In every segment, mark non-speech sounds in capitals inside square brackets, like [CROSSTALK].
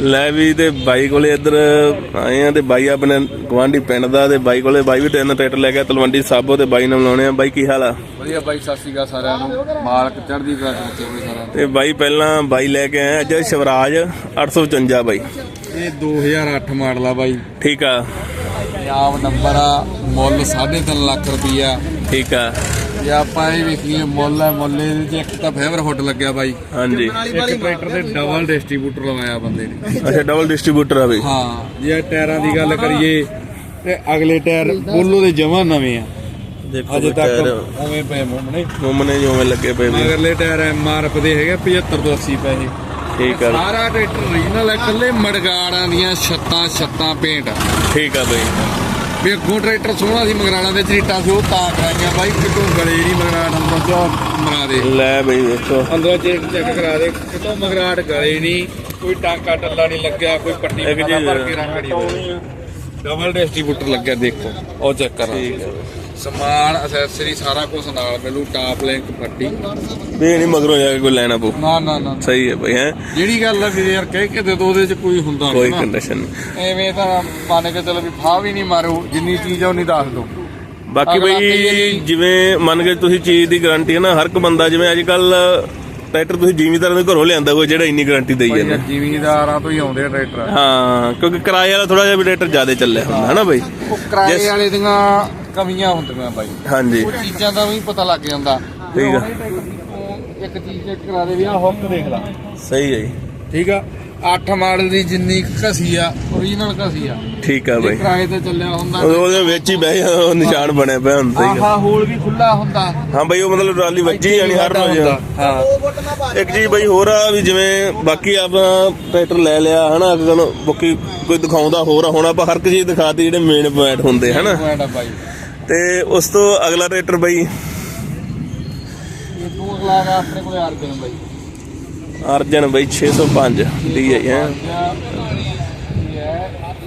ਲੈ ਵੀ ਤੇ ਬਾਈ ਕੋਲੇ ਇੱਧਰ ਆਏ ਆ ਤੇ ਬਾਈ ਆਪਣੇ ਗਵਾਂਢੀ ਪਿੰਡ ਦਾ ਤੇ ਬਾਈ ਕੋਲੇ ਬਾਈ ਵੀ ਤਿੰਨ ਟਰੈਕਟਰ ਲੈ ਕੇ ਆਇਆ ਤਲਵੰਡੀ ਸਾਬੋ ਤੇ ਬਾਈ ਨਾਲ ਮਿਲਾਉਣੇ ਆ। ਬਾਈ ਕੀ ਹਾਲ ਆ? ਵਧੀਆ ਬਾਈ ਸਤਿ ਸ਼੍ਰੀ ਅਕਾਲ ਸਾਰਿਆਂ ਨੂੰ। ਮਾਲਕ ਚੜ੍ਹਦੀ ਕਲਾ ਚ ਰੱਖੇ ਹੋਏ ਸਾਰਿਆਂ ਤੇ ਬਾਈ ਪਹਿਲਾਂ ਬਾਈ ਲੈ ਕੇ ਆਏ ਆ ਅੱਜ ਸ਼ਿਵਰਾਜ 855 ਬਾਈ। ਨੂੰ ਇਹ 2008 ਮਾਡਲ ਆ ਬਾਈ। ਠੀਕ ਆ। ਪੰਜਾਬ ਨੰਬਰ ਆ ਮੁੱਲ 3.5 ਲੱਖ ਰੁਪਈਆ। ਠੀਕ ਆ। ਜੇ ਆਪਾਂ ਇਹ ਵੇਖੀਏ ਮੁੱਲ ਹੈ ਮੁੱਲ ਇਹਦੇ ਚ ਇੱਕ ਤਾਂ ਫੇਵਰ ਹੁੱਡ ਲੱਗਿਆ ਬਾਈ। ਹਾਂਜੀ। ਇੱਕ ਟਰੈਕਟਰ ਤੇ ਡਬਲ ਡਿਸਟ੍ਰੀਬਿਊਟਰ ਲਵਾਇਆ ਬੰਦੇ ਨੇ। ਅੱਛਾ ਡਬਲ ਡਿਸਟ੍ਰੀਬਿਊਟਰ ਆ ਬਈ। ਹਾਂ ਜੇ ਟਾਇਰਾਂ ਦੀ ਗੱਲ ਕਰੀਏ ਤੇ ਅਗਲੇ ਟਾਇਰ ਬੋਲੋ ਦੇ ਜਮਾਂ ਨਵੇਂ ਆ। ਦੇਖੋ ਅਜੇ ਟਾਇਰ ਤੱਕ ਉਵੇਂ ਪਏ ਮੁੰਮਣੇ ਮੁੰਮਨੇ ਜਿਵੇਂ ਲੱਗੇ ਪਏ ਮਗਰਲੇ ਟਾਇਰ ਐਮਆਰਐਫ ਦੇ ਹੈਗੇ 75 ਤੋਂ 80 ਪੈਸੇ ਠੀਕ ਆ। ਸਾਰਾ ਟਰੈਕਟਰ ਰੀਜਨਲ ਹੈ ਇਕੱਲੇ ਮੜਗਾੜਾਂ ਦੀਆਂ ਛੱਤਾਂ ਛੱਤਾਂ ਪੇਂਟ ਠੀਕ ਆ ਬਈ। ਵੀ ਅੱਗੋਂ ਟਰੈਕਟਰ ਸੋਹਣਾ ਸੀ ਮਗਰਾਣਾ ਦੇ ਚਰੀਟਾਂ ਸੀ ਉਹ ਤਾਂ ਕਰਾਈਆਂ ਬਾਈ ਕਿਤੋਂ ਗਲੇ ਨਹੀਂ ਮਗਰਾਟ ਅੰਦਰ ਚੋ ਮਰਾ ਦੇ। ਲੈ ਬਈ ਵੇਖੋ। ਅੰਦਰੋਂ ਚੈੱਕ ਚੈੱਕ ਕਰਾ ਦੇ ਕਿਤੋਂ ਮਗਰਾਟ ਗਲੇ ਨਹੀਂ ਕੋਈ ਟਾਂਕਾ ਟੱਲਾ ਨਹੀਂ ਲੱਗਿਆ ਕੋਈ ਪੱਟੀ ਭਰ ਕੇ ਰੰਗ ਡਬਲ ਡਿਸਟ੍ਰੀਬਿਊਟਰ ਲੱਗਿਆ ਦੇਖੋ ਉਹ ਚੈੱਕ ਕਰਾ। ਸਮਾਨ ਅਸੈਸਰੀ ਸਾਰਾ ਕੁਝ ਨਾਲ ਮਿਲੂ ਟਾਪ ਲਿੰਕ ਪੱਟੀ ਵੀ ਨਹੀਂ ਮਗਰੋਂ ਜਾ ਕੇ ਕੋਈ ਲੈਣਾ ਪਊ ਨਾ ਨਾ ਨਾ ਸਹੀ ਹੈ ਬਈ ਹੈ? ਜਿਹੜੀ ਗੱਲ ਆ ਵੀ ਯਾਰ ਕਹਿ ਕੇ ਦੇ ਦੋ ਉਹਦੇ ਚ ਕੋਈ ਹੁੰਦਾ ਕੋਈ ਨਹੀਂ ਨਾ। ਕੰਡੀਸ਼ਨ ਐਵੇਂ ਤਾਂ ਮੰਨ ਕੇ ਚਲੋ ਵੀ ਫਾਹ ਵੀ ਨਹੀਂ ਮਾਰੂ ਜਿੰਨੀ ਚੀਜ਼ ਆ ਉਨੀ ਦੱਸ ਦੋ। ਬਾਕੀ ਬਈ ਜਿਵੇਂ ਮੰਨ ਕੇ ਤੁਸੀਂ ਚੀਜ਼ ਦੀ ਗਾਰੰਟੀ ਹੈ ਨਾ ਹਰ ਇੱਕ ਬੰਦਾ ਜਿਵੇਂ ਅੱਜ ਕੱਲ ਟਰੈਕਟਰ ਤੁਸੀਂ ਜ਼ਿਮੀਦਾਰਾਂ ਦੇ ਘਰੋਂ ਲਿਆਂਦਾ ਕੋਈ ਜਿਹੜਾ ਇੰਨੀ ਗਾਰੰਟੀ ਦੇਈ ਭਾਈ ਜਾਂਦਾ। ਜ਼ਿਮੀਦਾਰਾਂ ਤੋਂ ਹੀ ਆਉਂਦੇ ਆ ਟਰੈਕਟਰ। ਹਾਂ ਕਿਉਂਕਿ ਕਿਰਾਏ ਵਾਲਾ ਥੋੜਾ ਜਿਹਾ ਵੀ ਟਰੈਕਟਰ ਜ਼ਿਆਦਾ ਚੱਲਿਆ ਹੁੰਦਾ ਹਨਾ ਬਈ? ਉਹ ਕਿਰਾਏ. ਵਾਲੇ ਦੀਆਂ ਕਮੀਆਂ ਹੁੰਦੀਆਂ ਬਾਈ। ਹਾਂਜੀ। ਉਹ ਚੀਜ਼ਾਂ ਦਾ ਵੀ ਪਤਾ ਲੱਗ ਜਾਂਦਾ। ਠੀਕ ਆ। ਇੱਕ ਚੀਜ਼ ਚੈੱਕ ਕਰਾ ਦੇ ਵੀ ਆ ਹੁੱਕ ਦੇਖ ਲੈ। ਸਹੀ ਹੈ ਜੀ। ਠੀਕ ਆ? 8 ਮਾਡਲ ਦੀ ਜਿੰਨੀ ਘਸੀ ਆ ਓਰੀਜਨਲ ਘਸੀ ਆ। ਠੀਕ ਆ ਬਈ। ਕਿਰਾਏ ਤੇ ਚੱਲਿਆ ਹੁੰਦਾ ਉਹ- ਉਹਦੇ ਵਿੱਚ ਹੀ ਬਹਿ ਉਹ ਨਿਸ਼ਾਨ ਬਣਿਆ ਪਿਆ ਹੁੰਦਾ ਹੀ ਆ। ਆਹਾ ਹੋਲ ਵੀ ਖੁੱਲਾ ਹੁੰਦਾ। ਹਾਂ ਬਈ ਉਹ ਮਤਲਬ ਟਰਾਲੀ ਵੱਜੀ ਜਾਣੀ ਹਰ ਰੋਜ਼। ਹਾਂ। ਇੱਕ ਚੀਜ਼ ਬਈ ਹੋਰ ਆ ਵੀ ਜਿਵੇਂ ਬਾਕੀ ਆਪਾਂ ਟਰੈਕਟਰ ਲੈ ਲਿਆ ਹਨਾ ਬਾਕੀ ਕੋਈ ਦਿਖਾਉਂਦਾ ਹੋਰ ਆ ਹੁਣ ਆਪਾਂ ਹਰ ਇੱਕ ਚੀਜ਼ ਦਿਖਾਤੀ ਜਿਹੜੇ ਮੇਨ ਪੁਆਇੰਟ ਹੁੰਦੇ ਹਨਾ। ਪੁਆਇੰਟ ਆ ਬਾਈ। ਤੇ ਉਸ ਤੋਂ ਅਗਲਾ ਟਰੈਕਟਰ ਬਈ? ਇਹ ਤੋਂ ਅਗਲਾ ਆਪਣੇ ਕੋਲੇ ਆਰਗਨ ਬਾਈ। ਅਰਜਨ ਬਈ 605 DI ਹੈ?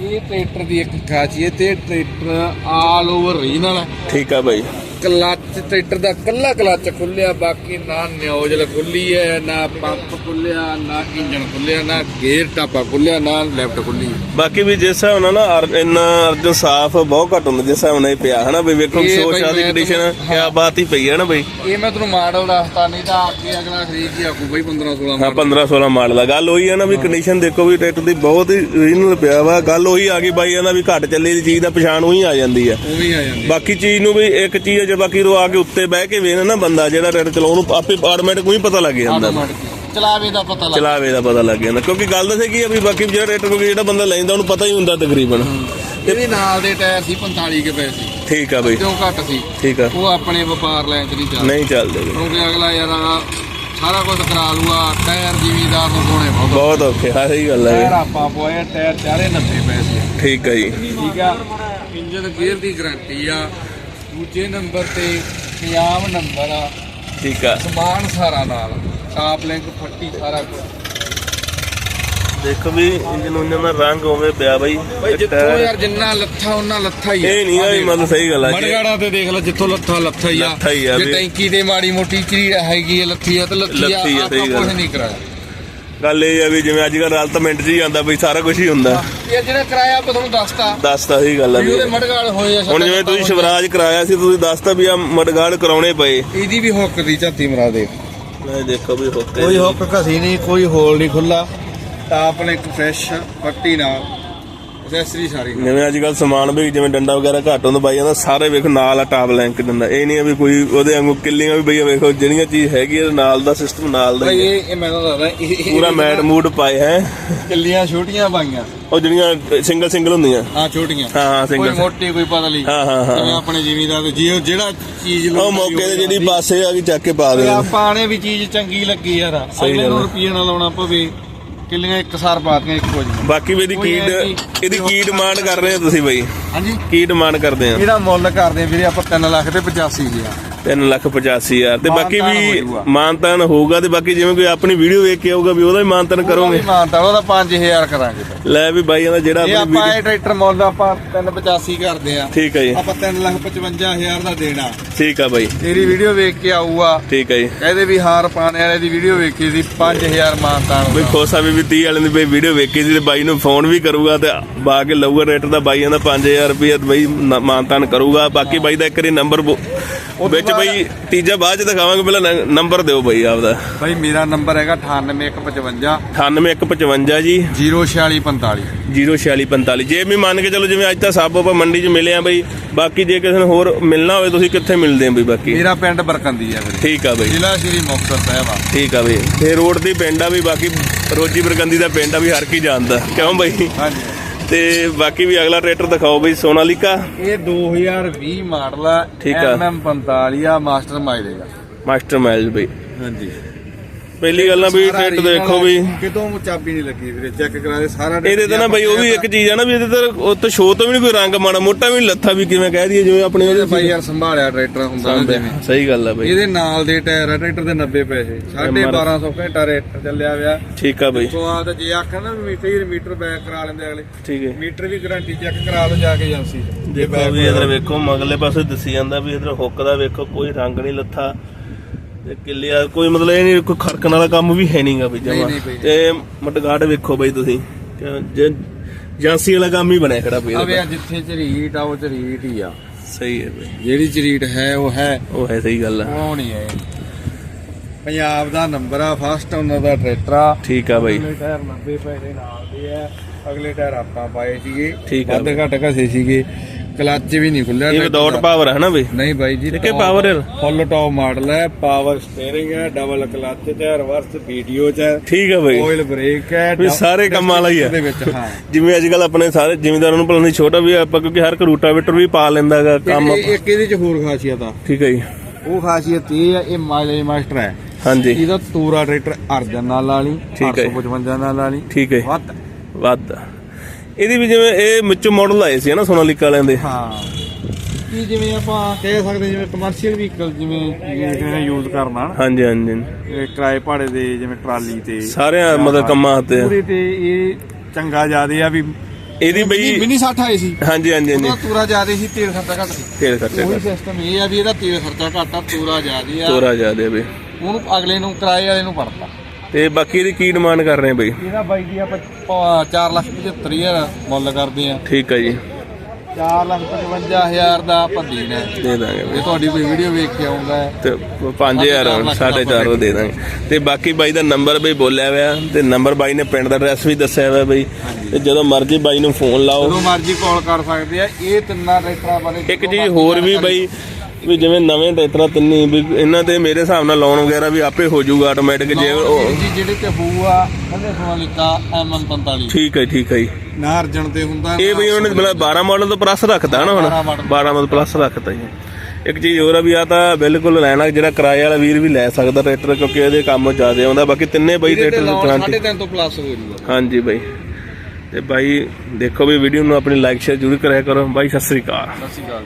ਇਹ ਟਰੈਕਟਰ ਦੀ ਇੱਕ ਖਾਸੀਅਤ ਇਹ ਟਰੈਕਟਰ ਆਲ ਓਵਰ ਰੀਜਨਲ ਹੈ। ਠੀਕ ਆ ਬਈ। ਕਲੱਚ ਟਰੈਕਟਰ ਦਾ ਕੱਲਾ ਕਲੱਚ ਖੁੱਲਿਆ ਬਾਕੀ ਨਾ ਨਿਊਜ਼ਲ ਖੁੱਲੀ ਹੈ ਨਾ ਪੰਪ ਖੁੱਲਿਆ ਨਾ ਇੰਜਨ ਖੁੱਲਿਆ ਨਾ ਗੇਅਰ ਟਾਪਾ ਖੁੱਲਿਆ ਨਾ ਲੈਫਟ ਖੁੱਲੀ ਬਾਕੀ ਵੀ ਜਿਸ ਹਿਸਾਬ ਨਾਲ ਨਾ ਇੰਨਾ ਅਰਜਨ ਸਾਫ਼ ਬਹੁਤ ਘੱਟ ਹੁੰਦਾ ਜਿਸ ਹਿਸਾਬ ਨਾਲ ਇਹ ਪਿਆ ਹਨਾ ਬਈ ਵੇਖੋ ਬਈ ਦੀ ਕੰਡੀਸ਼ਨ ਕਿਆ ਬਾਤ ਹੀ ਪਈ ਹੈ ਨਾ ਬਈ। ਇਹ ਮੈਂ ਤੁਹਾਨੂੰ ਮਾਡਲ ਦੱਸਤਾ ਨਹੀਂ ਤਾਂ ਅੱਗੇ ਅਗਲਾ ਖਰੀਦ ਕੇ ਆਕੂ ਬਈ 15 16 ਹਾਂ 15 16 ਮਾਡਲ ਆ। ਗੱਲ ਉਹੀ ਹੈ ਨਾ ਵੀ ਕੰਡੀਸ਼ਨ ਦੇਖੋ ਵੀ ਟਰੈਕਟਰ ਦੀ ਬਹੁਤ ਹੀ ਰੀਜਨਲ ਪਿਆ ਵਾ। ਗੱਲ ਉਹੀ ਆ ਗਈ ਬਾਈ ਇਹਦਾ ਵੀ ਘੱਟ ਚੱਲੇ ਦੀ ਚੀਜ਼ ਦਾ ਪਛਾਣ ਉਹੀ ਆ ਜਾਂਦੀ ਆ। ਉਹ ਆ ਜਾਂਦੇ ਬਾਕੀ ਚੀਜ਼ ਨੂੰ ਵੀ ਇੱਕ ਚੀਜ਼ ਜੇ ਬਾਕੀ ਰੋ ਆ ਕੇ ਉੱਤੇ ਬਹਿ ਕੇ ਵੇਖ ਨਾ ਬੰਦਾ ਜਿਹੜਾ ਟਰੈਕਟਰ ਚਲਾਉਣ ਨੂੰ ਆਪੇ ਆਟੋਮੈਟਿਕ ਕੋਈ ਪਤਾ ਲੱਗ ਜਾਂਦਾ। ਚਲਾਵੇ ਦਾ ਪਤਾ ਲੱਗ ਚਲਾਵੇ ਦਾ ਪਤਾ ਲੱਗ ਜਾਂਦਾ। ਕਿਉਂਕਿ ਗੱਲ ਦੱਸੇ ਕੀ ਆ ਵੀ ਬਾਕੀ ਜਿਹੜਾ ਟਰੈਕਟਰ ਕੋਈ ਜਿਹੜਾ ਬੰਦਾ ਲੈਂਦਾ ਉਹਨੂੰ ਪਤਾ ਹੀ ਹੁੰਦਾ ਤਕਰੀਬਨ। ਇਹਦੇ ਨਾਲ ਦੇ ਟਾਇਰ ਸੀ 45 ਕੇ ਪੈਸੇ ਠੀਕ ਆ ਬਈ। ਕਿਉਂ ਘੱਟ ਸੀ। ਠੀਕ ਆ। ਉਹ ਆਪਣੇ ਵਪਾਰ ਲਾਈਨ ਚ ਨਹੀਂ ਚੱਲਦਾ। ਨਹੀਂ ਚੱਲਦੇ। ਕਿਉਂਕਿ ਅਗਲਾ ਯਾਰ ਸਾਰਾ ਕੁਝ ਕਰਾ ਲੂਗਾ ਟਾਇਰ ਜ਼ਿਮੀਦਾਰ ਨੂੰ ਪਾਉਣੇ ਬਹੁਤ ਬਹੁਤ ਔਖੇ ਆ ਸਹੀ ਗੱਲ ਟਾਇਰ ਹੈ ਆਪਾਂ ਪਵਾਏ ਟਾਇਰ ਚਾਰੇ 90 ਪੈਸੇ ਠੀਕ ਆ ਜੀ। ਠੀਕ ਆ। ਇੰਜਨ ਗੇਅਰ ਦੀ ਗਾਰੰਟੀ ਆ। ਦੂਜੇ ਨੰਬਰ ਤੇ ਪੰਜਾਬ ਨੰਬਰ ਆ। ਠੀਕ ਆ। ਸਮਾਨ ਸਾਰਾ ਨਾਲ ਟਾਪ ਲਿੰਕ ਫੱਟੀ ਸਾਰਾ ਕੁਝ ਦੇਖੋ ਵੀ ਇੰਜਨ ਉਹਨਾਂ ਦਾ ਰੰਗ ਹੋਵੇ ਪਿਆ ਬਈ। ਬਈ ਜਿੱਥੋਂ ਯਾਰ ਜਿੰਨਾ ਲੱਥਾ ਉਹਨਾਂ ਲੱਥਾ ਹੀ ਆ। ਇਹ ਨਹੀਂ ਆ ਵੀ ਮਤਲਬ ਸਹੀ ਗੱਲ ਆ। ਮੜਗਾੜਾ ਤੇ ਦੇਖ ਲੈ ਜਿੱਥੋਂ ਲੱਥਾ ਲੱਥਾ ਹੀ ਆ। ਜੇ। ਟੈਂਕੀ ਤੇ ਮਾੜੀ ਮੋਟੀ ਚਰੀ ਹੈਗੀ ਆ ਲੱਥੀ ਆ ਤੇ ਲੱਥੀ ਆ ਆਪਾਂ ਕੁਝ। ਨਹੀਂ ਕਰਾਇਆ। ਗੱਲ ਇਹ ਆ ਵੀ ਜਿਵੇਂ ਅੱਜ ਕੱਲ੍ਹ ਰਲ ਤਾਂ ਮਿੰਟ 'ਚ ਹੀ ਜਾਂਦਾ ਬਈ ਸਾਰਾ ਕੁਝ ਹੀ ਹੁੰਦਾ। ਇਹ ਜਿਹੜਾ ਕਿਰਾਇਆ ਆਪਾਂ ਤੁਹਾਨੂੰ ਦੱਸਤਾ। ਦੱਸਦਾ ਸਹੀ ਗੱਲ ਆ ਵੀ। ਵੀ ਉਹਦੇ ਮੜਗਾੜ ਹੋਏ ਆ ਹੁਣ ਜਿਵੇਂ ਤੁਸੀਂ ਸ਼ਿਵਰਾਜ ਕਰਾਇਆ ਸੀ ਤੁਸੀਂ ਦੱਸਤਾ ਵੀ ਆ ਮਡਗਾੜ ਕਰਾਉਣੇ ਪਏ। ਇਹਦੀ ਵੀ ਹੁੱਕ ਦੀ ਝਾਤੀ ਮਰਾ ਦੇ। ਮੈਂ ਦੇਖੋ ਵੀ ਹੋਤੇ ਕੋਈ ਹੁੱਕ ਘਸੀ ਨਹੀਂ ਕੋਈ ਹੋਲ ਨਹੀਂ ਖੁੱਲਾ ਟਾਪ ਲਿੰਕ ਫਰੈਸ਼ ਪੱਟੀ ਨਾਲ ਅਸੈਸਰੀ ਸਾਰੀ ਜਿਵੇਂ ਅੱਜ ਕੱਲ ਸਮਾਨ ਵੀ ਜਿਵੇਂ ਡੰਡਾ ਵਗੈਰਾ ਘੱਟ ਹੁੰਦਾ ਬਾਈ ਜਾਂਦਾ ਸਾਰੇ ਵੇਖ ਨਾਲ ਆ ਟਾਪ ਲੈਂਕ ਦਿੰਦਾ ਇਹ ਨਹੀਂ ਆ ਵੀ ਕੋਈ ਉਹਦੇ ਵਾਂਗੂ ਕਿੱਲੀਆਂ ਵੀ ਬਈ ਵੇਖੋ ਜਿਹੜੀਆਂ ਚੀਜ਼ ਹੈਗੀ ਆ ਨਾਲ ਦਾ ਸਿਸਟਮ ਨਾਲ ਦਾ ਹੀ ਹੈ। ਇਹ ਇਹ ਮੈਂ ਤਾਂ ਦੱਸਦਾ ਇਹ- ਪੂਰਾ ਮੈਟ ਮੂਡ ਪਾਏ ਹੈ। ਕਿੱਲੀਆਂ ਛੋਟੀਆਂ ਪਾਈਆਂ। ਉਹ ਜਿਹੜੀਆਂ ਸਿੰਗਲ ਸਿੰਗਲ ਹੁੰਦੀਆਂ। ਹਾਂ ਛੋਟੀਆਂ। ਹਾਂ ਹਾਂ ਕੋਈ ਸਿੰਗਲ ਮੋਟੀ ਕੋਈ ਪਤਲੀ। ਹਾਂ, ਹਾਂ, ਹਾਂ। ਜਿਵੇਂ ਆਪਣੇ ਜ਼ਿਮੀਦਾਰ ਦੇ ਜੀ ਜਿਹੜਾ ਚੀਜ਼ ਉਹ ਮੌਕੇ ਤੇ ਜਿਹੜੀ ਪਾਸੇ ਆ ਗਈ ਚੱਕ ਕੇ ਪਾ ਤੇ ਦੇ ਆਪਾਂ ਨੇ ਵੀ ਚੀਜ਼ ਚੰਗੀ ਲੱਗੀ ਯਾਰ। ਸਹੀ ਅਗਲੇ ਗੱਲ ਨੂੰ ਹੈ। ਰੁਪਈਏ ਨਾਲ ਲਾਉਣਾ ਪਵੇ। ਕਿੱਲੀਆਂ ਇੱਕ ਸਾਰ ਪਾਤੀਆਂ ਇੱਕ ਜੀ ਬਾਕੀ ਵੀ ਇਹਦੀ ਕੋਈ ਕੀ ਐ ਡ- ਨਹੀਂ, ਇਹਦੀ ਕੀ ਡਿਮਾਂਡ ਕਰ ਰਹੇ ਹੋ ਤੁਸੀਂ ਬਈ। ਹਾਂਜੀ। ਕੀ ਡਿਮਾਂਡ ਕਰਦੇ ਆ। ਇਹਦਾ ਮੁੱਲ ਕਰਦੇ ਆ ਵੀਰੇ ਆਪਾਂ 3 ਲੱਖ ਤੇ 85 ਹਜ਼ਾਰ। 3 ਲੱਖ 85 ਹਜ਼ਾਰ ਤੇ ਬਾਕੀ ਮਾਨਤਾਨ ਵੀ। ਮਾਨਤਾਨ ਹੋਊਗਾ ਤੇ ਬਾਕੀ ਜਿਵੇਂ ਕੋਈ ਆਪਣੀ ਵੀਡੀਓ ਵੇਖ ਕੇ ਆਊਗਾ ਵੀ ਉਹਦਾ ਵੀ ਮਾਨਤਾਨ ਕਰੋਗੇ। ਮਾਨਤਾ ਉਹਦਾ 5000 ਕਰਾਂਗੇ। ਲੈ ਵੀ ਬਾਈਆਂ ਦਾ ਜਿਹੜਾ ਇਹ ਆਪਾਂ ਇਹ ਟਰੈਕਟਰ ਮੁੱਲ ਆਪਾਂ 385 ਕਰਦੇ ਆ। ਠੀਕ ਹੈ ਜੀ। ਆਪਾਂ 355000 ਦਾ ਦੇਣਾ। ਠੀਕ ਆ ਬਾਈ। ਤੇਰੀ ਵੀਡੀਓ ਵੇਖ ਕੇ ਆਊਗਾ। ਠੀਕ ਹੈ ਜੀ। ਕਹਿੰਦੇ ਵੀ ਹਾਰ ਪਾਣੇ ਵਾਲੇ ਦੀ ਵੀਡੀਓ ਵੇਖੀ ਸੀ 5000 ਮਾਨਤਾਨ ਬਈ ਖੋਸਾ ਵੀ 30 ਵਾਲੇ ਦੀ ਬਈ ਵੀਡੀਓ ਵੇਖੀ ਸੀ ਤੇ ਬਾਈ ਨੂੰ ਫੋਨ ਵੀ ਕਰੂਗਾ ਤੇ ਬਾ ਕੇ ਲਊਗਾ ਰੇਟ ਦਾ ਬਾਈਆਂ ਦਾ 5000 ਰੁਪਏ ਬਈ ਮਾਨਤਾਨ ਕਰੂਗਾ। ਬਾਕੀ ਬਾਈ ਦਾ ਇੱਕ ਵਾਰੀ ਨੰਬਰ ਵਿੱਚ ਬਈ ਤੀਜਾ ਬਾਅਦ ਚ ਦਿਖਾਵਾਂਗੇ ਪਹਿਲਾਂ ਨ- ਨੰਬਰ ਦਿਓ ਬਾਈ ਆਪਦਾ। ਭਾਈ ਮੇਰਾ ਨੰਬਰ ਹੈਗਾ 98155 98155 ਜੀ। 04645 04645 ਜੇ ਵੀ ਮੰਨ ਕੇ ਚਲੋ ਜਿਵੇਂ ਅੱਜ ਤਾਂ ਸਭ ਆਪਾਂ ਮੰਡੀ 'ਚ ਮਿਲੇ ਆ ਬਈ ਬਾਕੀ ਜੇ ਕਿਸੇ ਨੂੰ ਹੋਰ ਮਿਲਣਾ ਹੋਵੇ ਤੁਸੀਂ ਕਿੱਥੇ ਮਿਲਦੇ ਆ ਬਈ ਬਾਕੀ? ਮੇਰਾ ਪਿੰਡ ਬਰਕੰਦੀ ਹੈ ਵੀਰੇ। ਠੀਕ ਆ ਬਈ। ਜ਼ਿਲ੍ਹਾ ਸ਼੍ਰੀ ਮੁਕਤਸਰ ਸਾਹਿਬ ਆ। ਠੀਕ ਆ ਬਈ। ਤੇ ਰੋਡ ਦੀ ਪਿੰਡ ਆ ਵੀ ਬਾਕੀ ਰੋਜੀ ਬਰਗੰਦੀ ਦਾ ਪਿੰਡ ਆ ਵੀ ਹਰ ਕੀ ਜਾਣਦਾ। ਕਿਉਂ ਬਈ? ਹਾਂਜੀ। ਤੇ ਬਾਕੀ ਵੀ ਅਗਲਾ ਟਰੈਕਟਰ ਦਿਖਾਓ ਬਈ ਸੋਨਾਲੀਕਾ। ਇਹ 2020 ਮਾਡਲ ਆ ਠੀਕ ਆ। MM45 ਆ ਮਾਸਟਰ ਮਾਈਲੇਜ ਆ। ਮਾਸਟਰ ਮਾਈਲਜ਼ ਬਈ। ਹਾਂਜੀ। ਪਹਿਲੀ ਗੱਲ ਨਾ ਵੀ ਟਰੈਕਟਰ ਦੇਖੋ ਵੀ। ਕਿਤੋਂ ਚਾਬੀ ਨਹੀਂ ਲੱਗੀ ਵੀਰੇ ਚੈੱਕ ਕਰਾ ਦੇ ਸਾਰਾ ਇਹਦੇ ਤੇ ਨਾ ਬਈ ਉਹ ਵੀ ਇੱਕ ਚੀਜ਼ ਆ ਨਾ ਵੀ ਇਹਦੇ ਤੇ ਉਹ ਤਾਂ ਸ਼ੋਅ ਤੋਂ ਵੀ ਨਹੀਂ ਕੋਈ ਰੰਗ ਮਾੜਾ ਮੋਟਾ ਵੀ ਨੀ ਲੱਥਾ ਵੀ ਕਿਵੇਂ ਕਹਿ ਦਈਏ ਜਿਵੇਂ ਆਪਣੇ ਇਹਦੇ ਉਹਦੇ ਬਾਈ ਯਾਰ ਸੰਭਾਲਿਆ ਟਰੈਕਟਰ ਹੁੰਦਾ ਨਾ ਜਿਵੇਂ। ਸਹੀ ਗੱਲ ਆ ਬਈ। ਇਹਦੇ ਨਾਲ ਦੇ ਟਾਇਰ ਆ ਟਰੈਕਟਰ ਦੇ 90 ਪੈਸੇ 1250 ਘੰਟਾ ਰੇਟ ਚੱਲਿਆ ਹੋਇਆ ਠੀਕ ਆ ਬਈ। ਤੋਂ ਆ ਤਾਂ ਜੇ ਆਖਣ ਨਾ ਵੀ ਮੀਟਰ ਮੀਟਰ ਬੈਕ ਕਰਾ ਲੈਂਦੇ ਅਗਲੇ। ਠੀਕ ਹੈ। ਮੀਟਰ ਵੀ ਗਾਰੰਟੀ ਚੈੱਕ ਕਰਾ ਲਓ ਜਾ ਕੇ ਏਜੰਸੀ। 'ਚ। ਜੇ ਦੇਖੋ ਵੀ ਇਧਰ ਵੇਖੋ ਮਗਲੇ ਪਾਸੇ ਦੱਸੀ ਜਾਂਦਾ ਵੀ ਇਧਰ ਹੁੱਕ ਦਾ ਵੇਖੋ ਕੋਈ ਰੰਗ ਨਹੀਂ ਲੱਥਾ। ਤੇ ਕਿੱਲਿਆ ਕੋਈ ਮਤਲਬ ਇਹ ਨਹੀਂ ਕੋਈ ਖਰਕਣ ਵਾਲਾ ਕੰਮ ਵੀ ਹੈ ਨਹੀਂਗਾ ਬਈ ਜਮਾ। ਨਹੀਂ, ਨਹੀਂ ਬਈ। ਤੇ ਮਟਗਾੜ ਵੇਖੋ ਬਈ ਤੁਸੀਂ। ਜੇ ਏਜੰਸੀ ਵਾਲਾ ਕੰਮ ਹੀ ਬਣਿਆ ਖੜਾ ਬਈ ਆ ਇਹਦਾ ਵੇ ਜਿੱਥੇ ਝਰੀਟ ਆ ਉਹ ਝਰੀਟ ਹੀ ਆ। ਸਹੀ ਹੈ ਬਈ। ਜਿਹੜੀ ਝਰੀਟ ਹੈ ਉਹ ਹੈ। ਉਹ ਹੈ ਸਹੀ ਗੱਲ ਆ। ਉਹ ਨਹੀਂ ਹੈ। ਪੰਜਾਬ ਦਾ ਨੰਬਰ ਆ ਫਸਟ ਉਹਨਾਂ ਦਾ ਟਰੈਕਟਰ ਆ। ਠੀਕ ਆ ਬਈ। ਅਗਲੇ ਟਾਇਰ 90 ਪੈਸੇ ਨਾਲ ਦੇ ਆ। ਅਗਲੇ ਟਾਇਰ ਆਪਾਂ ਪਾਏ ਸੀਗੇ। ਠੀਕ ਆ ਵੱਧ ਘੱਟ ਘਸੇ ਸੀਗੇ। ਕਲੱਚ ਵੀ ਨਹੀਂ ਖੁੱਲਿਆ ਇਹ ਵਿਦਆਊਟ ਪਾਵਰ ਹੈ ਨਾ ਬਈ ਨਹੀਂ ਬਾਈ ਜੀ ਕਿ power ਹੈ? ਫੁੱਲ ਟੌਪ ਮਾਡਲ ਹੈ ਪਾਵਰ ਸਟੀਅਰਿੰਗ ਹੈ ਡਬਲ ਕਲੱਚ ਤੇ ਰਿਵਰਸ ਵੀਡੀਓ ਚ ਹੈ। ਠੀਕ ਆ ਬਈ। ਆਇਲ ਬ੍ਰੇਕ ਹੈ ਵੀ ਸਾਰੇ ਕੰਮ ਵਾਲਾ ਹੀ ਆ ਦੇ ਵਿੱਚ ਹਾਂ। [LAUGHS] ਜਿਵੇਂ ਅੱਜ ਕੱਲ ਆਪਣੇ ਸਾਰੇ ਜ਼ਿਮੀਂਦਾਰਾਂ ਨੂੰ ਭਲਾ ਨਹੀਂ ਛੋਟਾ ਵੀ ਆਪਾਂ ਕਿਉਂਕਿ ਹਰ ਰੂਟਾਵੇਟਰ ਵੀ ਪਾ ਲੈਂਦਾਗਾ ਕੰਮ ਇੱਕ ਇਹਦੇ ਚ ਹੋਰ ਖਾਸੀਅਤ ਆ। ਠੀਕ ਹੈ ਜੀ। ਉਹ ਖਾਸੀਅਤ ਇਹ ਆ ਇਹ ਮਾਈਲੇਜ ਮਾਸਟਰ ਹੈ। ਹਾਂਜੀ। ਇਹਦਾ ਤੂਰਾ ਟਰੈਕਟਰ ਅਰਜਨ ਨਾਲ ਵਾਲੀ ਠੀਕ ਹੈ। 855 ਨਾਲ ਵਾਲੀ ਠੀਕ ਹੈ ਵੱਧ। ਵੱਧ। ਇਹਦੀ ਵੀ ਜਿਵੇਂ ਇਹ ਮਿੱਚੋ ਮਾਡਲ ਆਏ ਸੀ ਨਾ ਸੋਨਾਲੀਕਾ ਵਾਲਿਆਂ ਦੇ। ਹਾਂ। ਕੀ ਜਿਵੇਂ ਆਪਾਂ ਕਹਿ ਸਕਦੇ ਜਿਵੇਂ ਕਮਰਸ਼ੀਅਲ ਵਹੀਕਲ ਜਿਵੇਂ ਯੂਜ਼ ਕਰਨਾ ਹਾਂਜੀ ਹਾਂਜੀ। ਇਹ ਕਿਰਾਏ ਭਾੜੇ ਦੇ ਜਿਵੇਂ ਟਰਾਲੀ ਤੇ। ਸਾਰਿਆਂ ਮਤਲਬ ਕੰਮਾਂ ਹੱਤੇ ਪੂਰੇ ਤੇ ਇਹ ਚੰਗਾ ਜਿਆਦੇ ਆ ਵੀ ਇਹਦੀ ਬਈ ਮਿਨੀ 60 ਆਏ ਸੀ। ਹਾਂਜੀ ਹਾਂਜੀ ਹਾਂਜੀ। ਉਹਦਾ ਤੂਰਾ ਜਿਆਦੇ ਸੀ ਤੇਲ ਖਰਚਾ ਘੱਟ ਸੀ। ਤੇਲ ਖਰਚੇ ਉਹੀ ਸਿਸਟਮ ਇਹ ਆ ਵੀ ਇਹਦਾ ਤੇਲ ਖਰਚਾ ਘੱਟ ਆ ਤੂਰਾ ਜਿਆਦੇ ਆ। ਤੋਰਾ ਜਿਆਦੇ ਬਈ। ਉਹਨੂੰ ਅਗਲੇ ਨੂੰ ਕਿਰਾਏ ਵਾਲੇ ਨੂੰ ਪੜਤਾ ਤੇ ਬਾਕੀ ਇਹਦੀ ਕੀ ਡਿਮਾਂਡ ਕਰ ਰਹੇ ਆ ਬਈ? ਇਹਦਾ ਬਾਈ ਦੀ ਆਪਾਂ 4 ਲੱਖ 75 ਹਜ਼ਾਰ ਮੁੱਲ ਕਰਦੇ ਆ। ਠੀਕ ਹੈ ਜੀ। 4 ਲੱਖ 55 ਹਜ਼ਾਰ ਦਾ ਆਪਾਂ ਦੇਣਾ ਹੈ। ਦੇ ਦਾਂਗੇ ਬਈ। ਇਹ ਤੁਹਾਡੀ ਕੋਈ ਵੀਡੀਓ ਵੇਖ ਕੇ ਆਉਂਦਾ ਹੈ ਤੇ 5000 ਸਾਢੇ ਚਾਰ ਦਾ ਦੇ ਦਾਂਗੇ। ਤੇ ਬਾਕੀ ਬਾਈ ਦਾ ਨੰਬਰ ਬਈ ਬੋਲਿਆ ਹੋਇਆ ਤੇ ਨੰਬਰ ਬਾਈ ਨੇ ਪਿੰਡ ਦਾ ਐਡਰੈਸ ਵੀ ਦੱਸਿਆ ਹੋਇਆ ਬਈ। ਤੇ ਜਦੋਂ ਮਰਜ਼ੀ ਬਾਈ ਨੂੰ ਫੋਨ ਲਾਓ। ਜਦੋਂ ਮਰਜ਼ੀ ਕਾਲ ਕਰ ਸਕਦੇ ਆ ਇਹ ਤਿੰਨਾਂ ਟਰੈਕਟਰਾਂ ਬਾਰੇ ਇੱਕ ਚੀਜ਼ ਹੋਰ ਵੀ ਬਈ ਵੀ ਜਿਵੇਂ ਨਵੇਂ ਟਰੈਕਟਰਾਂ ਤਿੰਨੀ ਵੀ ਇਹਨਾਂ ਤੇ ਮੇਰੇ ਹਿਸਾਬ ਨਾਲ ਲੋਨ ਵਗੈਰਾ ਵੀ ਆਪੇ ਹੋ ਜਾਊਗਾ ਆਟੋਮੈਟਿਕ ਜੇ ਉਹ ਜੀ ਜਿਹੜੇ ਤੇ ਹੋਊਗਾ ਕਹਿੰਦੇ ਸੋਨਾਲੀਕਾ ਐਮਐਨ 45 ਠੀਕ ਹੈ ਠੀਕ ਹੈ ਜੀ। ਨਾ ਅਰਜਨ ਤੇ ਹੁੰਦਾ ਇਹ ਬਈ ਉਹਨੇ ਮਤਲਬ 12 ਮਾਡਲ ਤੋਂ ਪਲੱਸ ਰੱਖਦਾ ਨਾ ਹੁਣ। 12 model। 12 ਮਾਡਲ ਪਲੱਸ ਰੱਖਦਾ ਜੀ। ਇੱਕ ਚੀਜ਼ ਹੋਰ ਆ ਵੀ ਆ ਤਾਂ ਬਿਲਕੁਲ ਲੈਣਾ ਜਿਹੜਾ ਕਿਰਾਏ ਵਾਲਾ ਵੀਰ ਵੀ ਲੈ ਸਕਦਾ ਟਰੈਕਟਰ ਕਿਉਂਕਿ ਇਹਦੇ ਕੰਮ ਜ਼ਿਆਦਾ ਆਉਂਦਾ ਬਾਕੀ ਤਿੰਨੇ ਬਈ ਟਰੈਕਟਰ ਗਾਰੰਟੀ ਤੋਂ ਪਲੱਸ ਹੋ ਜਾਊਗਾ। ਹਾਂਜੀ ਬਾਈ। ਤੇ ਬਾਈ ਦੇਖੋ ਵੀ ਵੀਡੀਓ ਨੂੰ ਆਪਣੀ ਲਾਈਕ ਸ਼ੇਅਰ ਜ਼ਰੂਰ ਕਰਿਆ ਕਰੋ। ਬਾਈ ਸਤਿ ਸ੍ਰੀ ਅਕਾਲ। ਸਤਿ ਸ਼੍ਰੀ ਅਕਾਲ